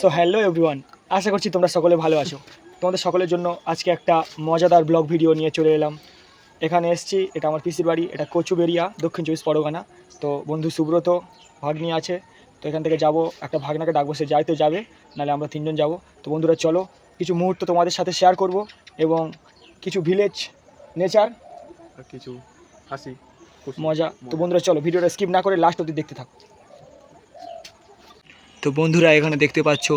So hello everyone আশা করছি তোমরা সকলে ভালো আছো। তোমাদের সকলের জন্য আজকে একটা মজাদার ব্লগ ভিডিও নিয়ে চলে এলাম। এখানে এসেছি এটা আমার পিসির বাড়ি এটা কচুবেরিয়া দক্ষিণ চব্বিশ পরগনা। তো বন্ধু সুব্রত ভাগ্নি আছে। তো এখান থেকে যাব একটা ভাগনাকে ডাকবো সে যাইতে যাবে নাহলে আমরা তিনজন যাব। তো বন্ধুরা চলো কিছু মুহূর্ত তোমাদের সাথে শেয়ার করব এবং কিছু ভিলেজ নেচার আর কিছু হাসি মজা। তো বন্ধুরা চলো ভিডিওটা স্কিপ না করে লাস্ট অবধি দেখতে থাকো। তো বন্ধুরা এখানে দেখতে পাচ্ছ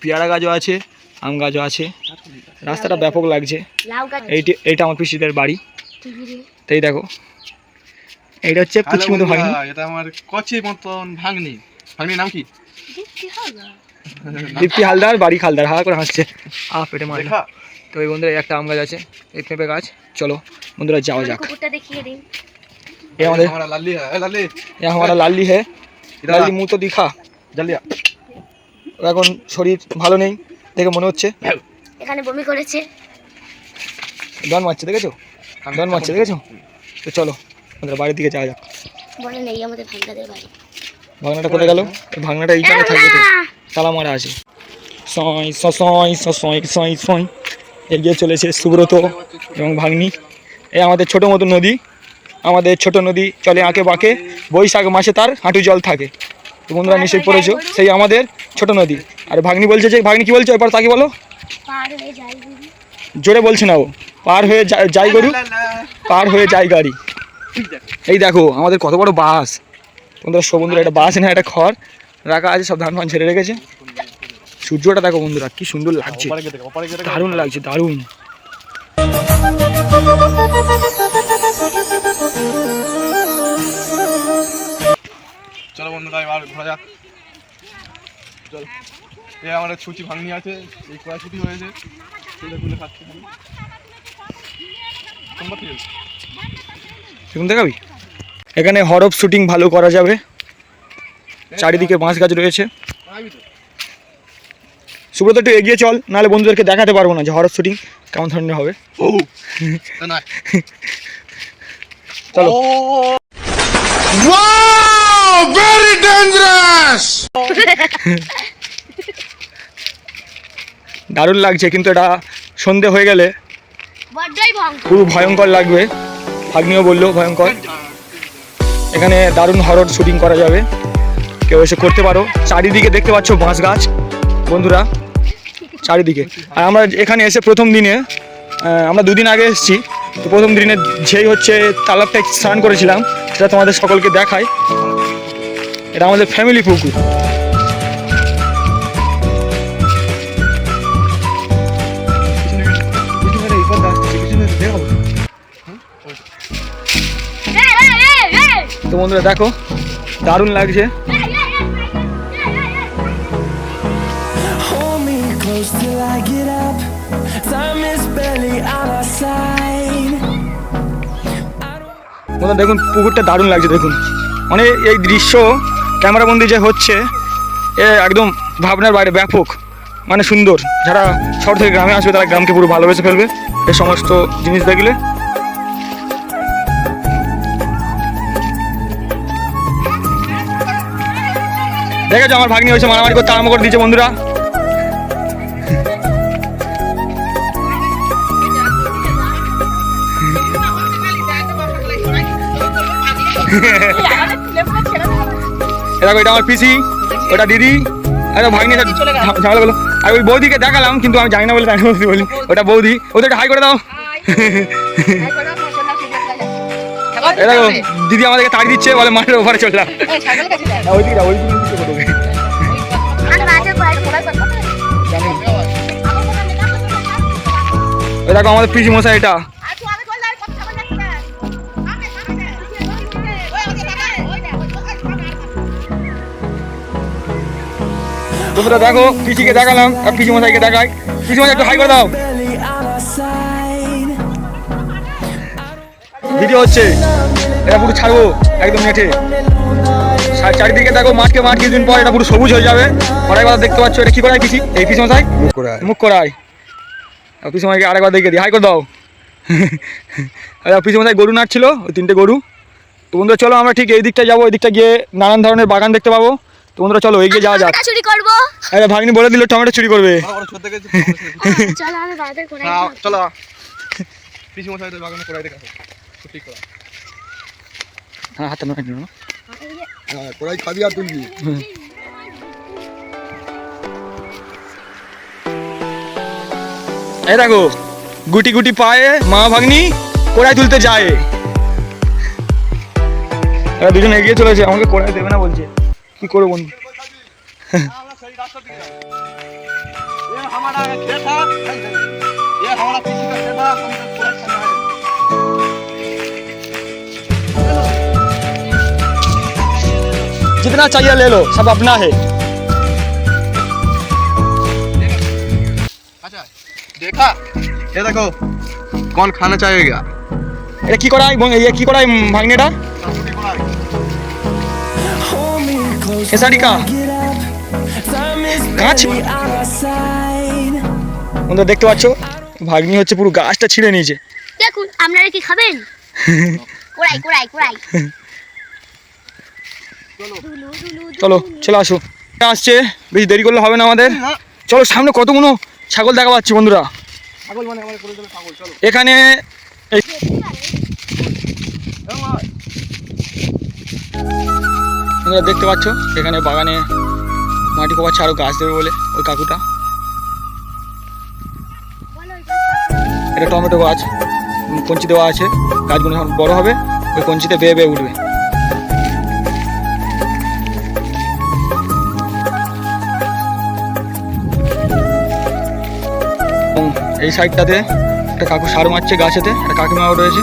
পেয়ারা গাছও আছে আম গাছও আছে রাস্তাটা ব্যাপক লাগছে লাউ গাছ এইটি এইটা আমার পিসিদের বাড়ি টিভিরে তাই দেখো এইটা হচ্ছে হ্যালো পুচকি মতো ভাগনি বন্ধুরা, এটা আমার কচি মতন ভাগ্নি ভাগ্নির নাম কি দেখতে হবে দীপ্তি হালদার বাড়ি খালদার হা করে হাসছে আ পেটে মারে দেখা তো এই বন্ধুরা এই একটা আম গাছ আছে এই পেঁপে গাছ চলো বন্ধুরা যাওয়া যাক কুকুরটা দেখিয়ে দিন এ আমাদের हमारा लाली है ए, लाली এ हमारा লাল্লি হে इधर লাল্লি आ, মুখ জালিয়া। ওর এখন শরীর ভালো নেই দেখে মনে হচ্ছে। এখানে বমি করেছে। ডন মারছে দেখেছ? ডন মারছে দেখেছ? তো চলো আমাদের বাড়ির দিকে যাওয়া যাক। বলে নেই আমাদের ভাঙনাদের বাড়ি। ভাঙনাটা কোথায় গেল? ভাঙনাটা এই জায়গায় থাকবে তো। তালা মারা আছে। সয় সয় সয় সয় সয়। এগিয়ে চলেছে সুব্রত এবং ভাগ্নি। এই আমাদের ছোট মতো নদী। আমাদের ছোট নদী চলে আঁকে বাঁকে। বৈশাখ মাসে তার হাঁটু জল থাকে। বন্ধুরা নিশ্চয়ই পড়েছো সেই আমাদের ছোট নদী। আর ভাগ্নি বলছে যে ভাগ্নি কি বলছো এবার তাকে বলো। জোরে বলছে না ও। পার হয়ে যাই গরু। পার হয়ে যাই গাড়ি। এই দেখো আমাদের কত বড় বাস। বন্ধুরা সব বন্ধুরা এটা বাস না এটা খড়। রাখা আছে সব ধান ফান ছেড়ে রেখেছে। সূর্যটা দেখো বন্ধুরা কি সুন্দর লাগছে। দারুণ লাগছে দারুণ। বন্ধুরা এবার ঘোরা যাক। চল। এই আমাদের ছুটি ভাঙনি আছে এই কড়া ছুটি হয়েছে। তুলে তুলে খাচ্ছে। দেখাবি? এখানে হরফ শুটিং ভালো করা যাবে। চারিদিকে বাঁশ গাছ রয়েছে। সুব্রত একটু এগিয়ে চল নাহলে বন্ধুদেরকে দেখাতে পারব না যে হরফ শুটিং কেমন ধরনের হবে। চলো। ও! দারুণ লাগছে কিন্তু এটা সন্ধে হয়ে গেলে পুরো ভয়ঙ্কর। লাগবে। ভাগ্নিও বলল ভয়ঙ্কর। এখানে দারুণ হরর শুটিং করা যাবে। কেউ এসে করতে পারো। চারিদিকে দেখতে পাচ্ছ বাঁশ গাছ বন্ধুরা। চারিদিকে। আর আমরা এখানে এসে প্রথম দিনে আমরা দুদিন আগে এসেছি। তো প্রথম দিনে যেই হচ্ছে তালাবটায় স্নান করেছিলাম সেটা তোমাদের সকলকে দেখাই। এটা আমাদের ফ্যামিলি পুকুর। বন্ধুরা দেখো দারুণ লাগছে. বন্ধুরা দেখুন পুকুরটা দারুণ লাগছে দেখুন। মানে এই দৃশ্য ক্যামেরাবন্দি যে হচ্ছে এ একদম ভাবনার বাইরে ব্যাপক। মানে সুন্দর। যারা শহর থেকে গ্রামে আসবে তারা গ্রামকে পুরো ভালোবেসে ফেলবে। এই সমস্ত জিনিস দেখলে। দেখেছ আমার ভাগ্নি হয়েছে মারামারি করতে আরম্ভ করে দিয়েছে বন্ধুরা। দেখো এটা আমার পিসি ওটা দিদি আরে ভাগ্নি ঝামেলা বলো আর ওই বৌদিকে দেখালাম কিন্তু আমি জানি না বলে তাই বলছি বলি ওটা বৌদি। ওদের হাই করে দাও। দেখো দিদি আমাদেরকে তাক দিচ্ছে বলে মাঠের ওপারে চললাম ওইদিকে দেখো আমাদের পিসি মশাই এটা তোমরা দেখো পিসিকে দেখালাম আর পিসি মশাইকে দেখাই পিসি মশাই একটু হাই করে দাও. ভিডিও হচ্ছে এটা পুরো ছাড়বো একদম নেটে চা- চারিদিকে দেখো মাঠকে মাঠ কিছুদিন পর এটা পুরো সবুজ হয়ে যাবে। কড়াই বাজার দেখতে পাচ্ছ এটা কি করায় পিসি? এই পিসি মশাই? মুখ করাই আর পিসি মশাইকে আরেকবার দেখে দিই। হাই করে দাও। আর পিসি মশাই গরু নাড়ছিল ওই তিনটে গরু। তো বন্ধুরা চলো আমরা ঠিক এই দিকটা যাব। এই দিকটা গিয়ে নানান ধরনের বাগান দেখতে পাবো। তো বন্ধুরা চলো এগিয়ে যাওয়া যাক। চুরি করব। আরে ভাগ্নি বলে দিল টমেটো চুরি করবে। চলো আমি বাজার করে হ্যাঁ চলো। পিসি মশাইদের বাগানে ঠিক করা হ্যাঁ হাতে নয় হ্যাঁ কড়াই খাবি আর তুলবি এই দেখো গুটি গুটি পায়ে মা ভাগ্নি কোড়াই তুলতে যায় এরা দুজন এগিয়ে চলেছে আমাকে কোড়াই দেবে না বলছে কি করবো বন্ধু ये हमारा खेत है ये हमारा किसी का खेत है जितना चाहिए ले लो सब अपना है अच्छा देखा ये देखो कौन खाना चाहेगा এটা কি করাই বং- ইয়ে কি করাই ভাগ্নেটা रोटी कढ़ाई Hold me close এ শাড়ি কা Get up. Time is গাছ barely on our side. বন্ধুরা দেখতে পাচ্ছ ভাগ্নি হচ্ছে পুরো গাছটা ছিঁড়ে নিয়েছে দেখুন আপনারা কি খাবেন কোড়াই কোড়াই কোড়াই চলো। চলে আসো। আসছে বেশি দেরি করলে হবে না আমাদের। চলো সামনে কতগুলো ছাগল দেখা পাচ্ছি বন্ধুরা। মানে এখানে তোমরা দেখতে পাচ্ছ এখানে বাগানে মাটি কোপাচ্ছে আরও গাছ দেবে বলে ওই কাকুটা। এটা টমেটো গাছ কঞ্চি দেওয়া আছে। গাছগুলো বড় হবে ওই কঞ্চিতে বেয়ে বেয়ে উঠবে। এই সাইডটাতে একটা কাকু সার মারছে গাছেতে একটা কাকিমাও রয়েছে।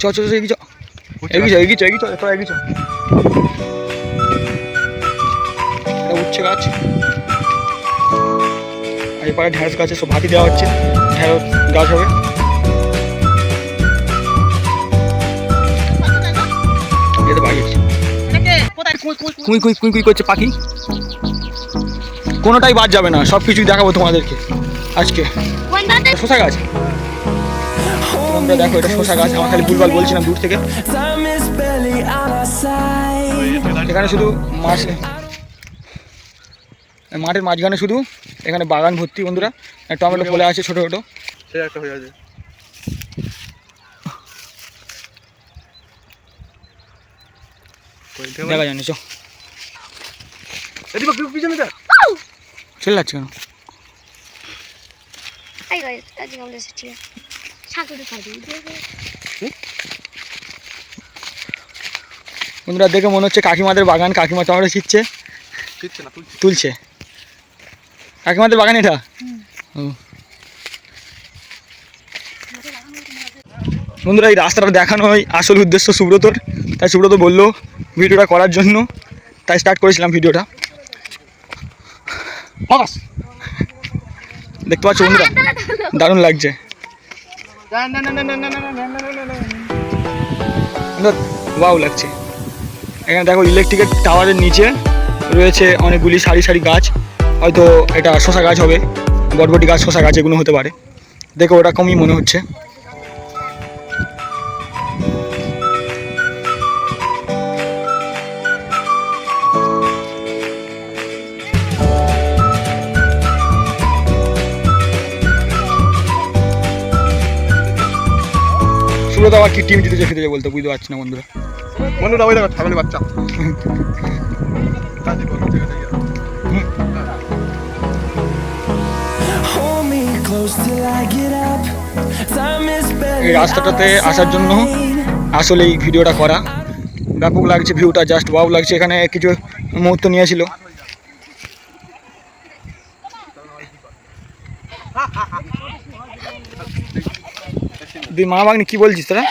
চ চ চ এগিয়ে চ। এগিয়ে চ এগিয়ে এগিয়ে এগিয়ে এটা উচ্ছে গাছ। আর এপারে ঢ্যাঁড়স গাছে সব ভাতি দেওয়া হচ্ছে। ঢ্যাঁড়স গাছ হবে। কুই কুই কুই কুই করছে পাখি। কোনোটাই বাদ যাবে না সব কিছুই দেখাবো তোমাদেরকে আজকে। শশা গাছ। তোমরা দেখো এটা শশা গাছ। আমার খালি ভুলভাল বলছিলাম দূর থেকে. এখানে শুধু মাছ মাঠের মাঝখানে শুধু এখানে বাগান ভর্তি বন্ধুরা। টমেটো ফলে আছে ছোটো ছোটো। সে একটা হয়ে আছে। দেখা জানি চো এদিকে পিছনে দেখ চলে যাচ্ছে কেন? বন্ধুরা দেখে মনে হচ্ছে কাকিমাদের বাগান কাকিমা টমেটো ছিটছে। ঠিকছে না তুলছি। তুলছে। কাকিমাদের বাগান এটা। বন্ধুরা, এই রাস্তাটা দেখানোই আসল উদ্দেশ্য সুব্রতর। তাই সুব্রত বলল, ভিডিওটা করার জন্য। তাই স্টার্ট করেছিলাম ভিডিওটা। দেখতে পাচ্ছ বন্ধুরা? দারুণ লাগছে। ওয়াও লাগছে। এখানে দেখো ইলেকট্রিকের টাওয়ারের নিচে রয়েছে অনেকগুলি সারি সারি গাছ। হয়তো এটা শশা গাছ হবে বটবটি গাছ শশা গাছ এগুলো হতে পারে। দেখো ওরকমই মনে হচ্ছে। সুব্রত আবার কি টিম জিতেছে খেতে বলতে? বুঝতে পারছি না বন্ধুরা। বন্ধুরা ওই দেখো ছাগলের বাচ্চা। এই রাস্তাটাতে আসার জন্য আসলে এই ভিডিওটা করা। ব্যাপক লাগছে ভিউটা জাস্ট ওয়াও লাগছে। এখানে কিছু মুহূর্ত নিয়েছিল। তুই মা বাগনি কি বলছিস তারা?